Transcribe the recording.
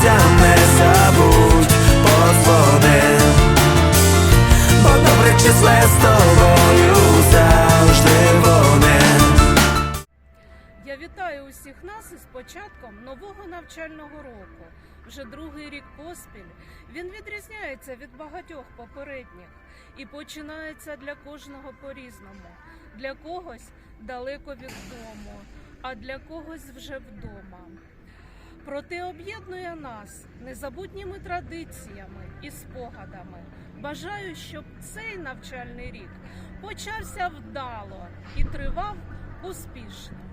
Справжнім не забудь подзвони Бо добре числе з тобою завжди вони Я вітаю усіх нас із початком нового навчального року. Вже другий рік поспіль. Він відрізняється від багатьох попередніх і починається для кожного по-різному. Для когось далеко від дому, а для когось вже вдома. Проте об'єднує нас незабутніми традиціями і спогадами. Бажаю, щоб цей навчальний рік почався вдало і тривав успішно.